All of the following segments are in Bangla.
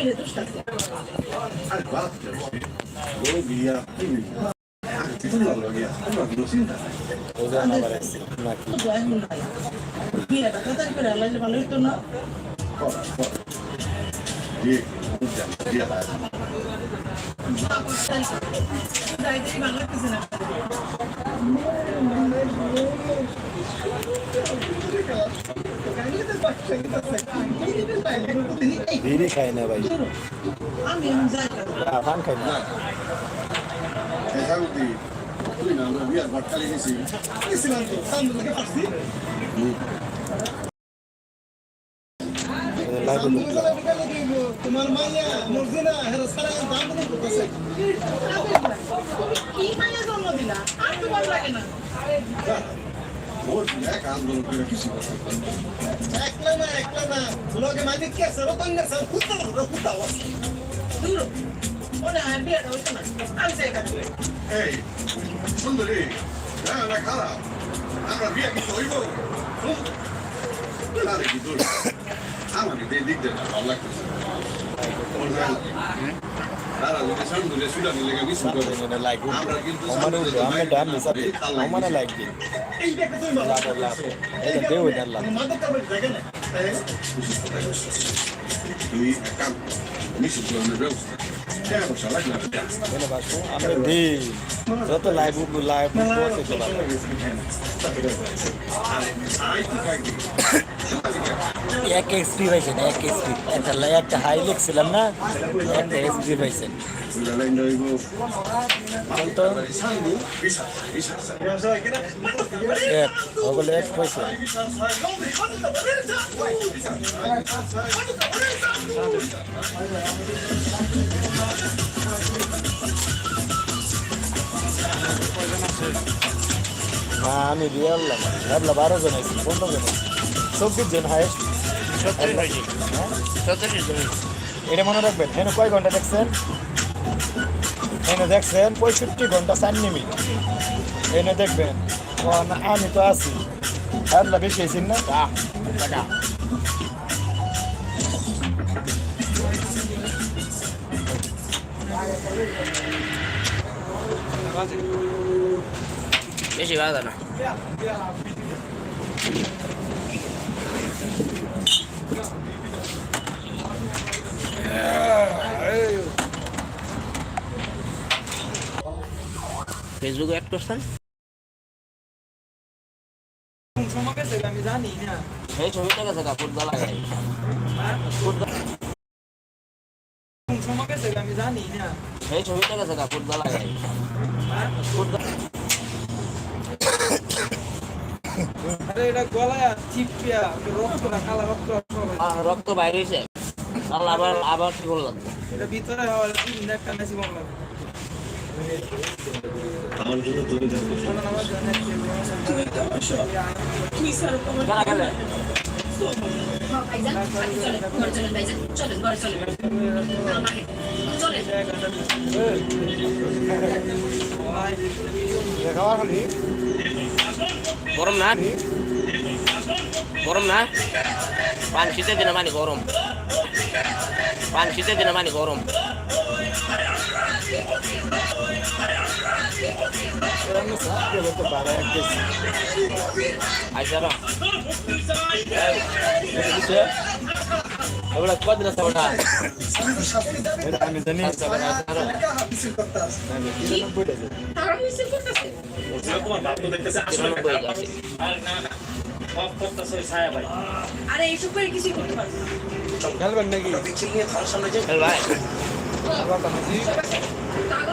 Kopile duştase. Al quattro. Dove via? Anzi, tu non lo via. Non lo sinta. ওজন আবার আছে নাকি তো জয় হুন ভাই বিয়েটা তাড়াতাড়ি করে আল্লাহ ভালো হতো না. Via. যাইতে ভালো বিড়ি খাই না ভাই। পান খাই না। তোমার মাইয়া মর্জিনা হেরা সারা দাম করতেছে একলা না একলা না লগে মাইনে কি আছে রতন না সব কুত্তা কুত্তা ওয়াস দূর মনে হয় বিয়েটা হইতো না আমি যাই কাছে Ehi, sono lì. Eh, una cara. Allora, via che sono io. Guardate che tu. Ah, ma mi devi dire আমার Eh, দিন যত লাইভ লাইভ করতে এক এক্সপি পাইছেন, এক এক্সপি একটা একটা হাই লিখছিলাম না, একটা এক্সপি পাইছেন. এক এক পয়সা আমি দিয়ে ভাবলাম বারো জন আছি পনেরো জন আছি চব্বিশ জন হাইস্ট এটা মনে রাখবেন এখানে কয় ঘণ্টা দেখছেন? এনে দেখছেন পঁয়ষট্টি ঘণ্টা চার মিনিট। এনে দেখবেন আমি তো আছি। আল্লাহ বেশি আছি না? বেশি বাধা না। ফেসবুকে অ্যাড করছেন এই ছবিটা গেছে কাপড় দলা না এই ছবিটা গেছে কাপড় দলা চিপিয়া রক্ত বাইরে আবার আবার কি করলাম এটা ভিতরে হওয়ার একটা নাসি বাংলা শোনো আমার জন্য খাওয়া খালি গরম না? গরম না? পান শীতের দিনে মানে গরম। পান শীতের দিনে মানে গরম। জানি তারা মিছিল করতেছে আরে এইসব করে কিছুই করতে পারব খেলবেন নাকি?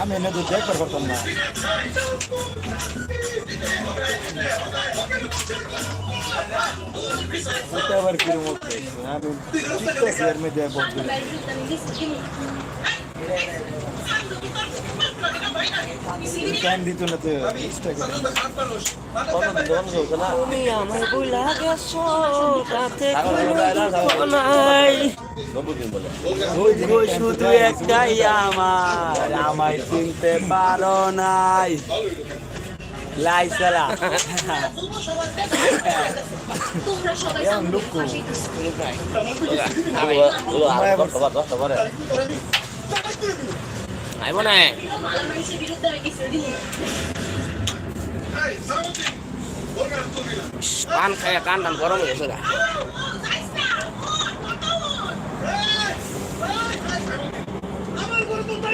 আমি এনে দুধ দেখবার পারতাম না। আবার হচ্ছে? আমি শেয়ার মধ্যে বলছি বাইরে আমি দিচ্ছি টাইম দিত না তো ইনস্টাগ্রাম তুমি আমায় বইলা গেছো তাতে নাই। ওই শুধু একটাই আমার আমায় চিনতে পারো নাই আইব না কান খায় কান টান গরম হয়ে গেছে গা। আমার কোনো তো জায়গা নাই শুনে রাখিস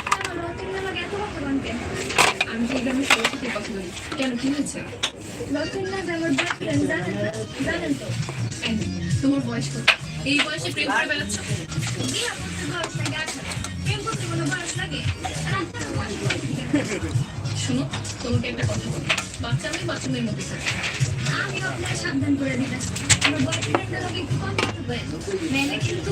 আমি তোমার বয়স এই বয়সে প্রেম করে বেড়াচ্ছ শোনো তোমাকে একটা কথা বলি বাচ্চা মেয়ে বাচ্চা মধ্যে আমি আপনার সাবধান করে দিতেছি আমার বয়ফ্রেন্ডের কিন্তু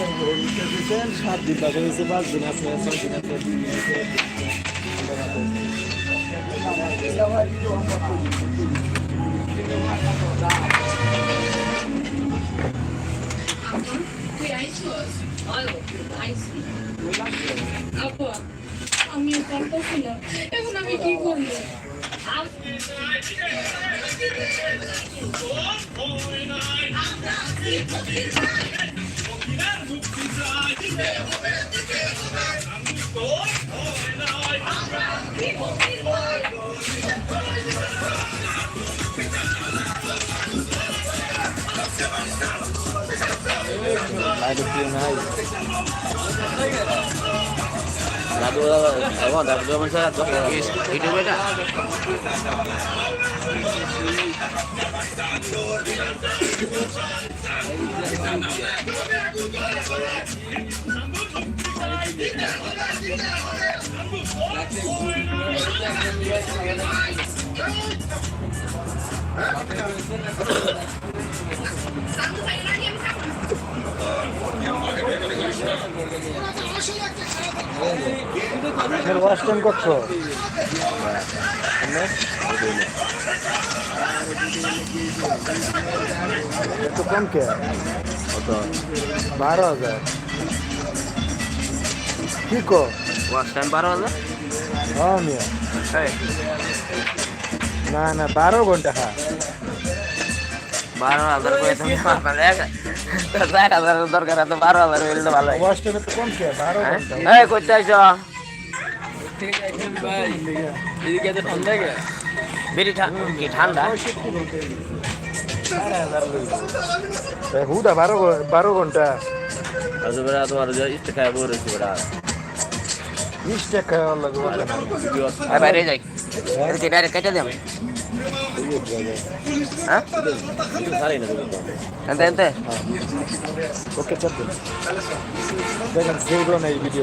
সাত দিন বাকি হয়েছে পাঁচ দিন আছে ছয় দিন আছে দুই দিন আছে আপা, তুই আইছস? আয়ো, আইছি। আপা, আমি আর পারতেছি না। এখন আমি কি করব বাইরে কেউ নাই ইউটিউবে এটা এর ওয়াশ টাইম কত এত কম কে বারো হাজার। কি কো? টাইম বারো হাজার? মিয়া না না বারো ঘণ্টা হ্যাঁ বারো হাজার চার হাজারের দরকার আছে বারো হাজার হইলে তো বারো হ্যাঁ? করতে আইস বিড়ি ঠা- কি ঠান্ডা এ, হুদা বারো বারো ঘণ্টা তোমার যে ইচ্ছে খায় বই রয়েছে বেটা বিশ টাকা। বাইরে যাই। ডাইরেক্ট কেটে দেব হ্যাঁ? ওকে চল। দেখেন সেভ নেই ভিডিও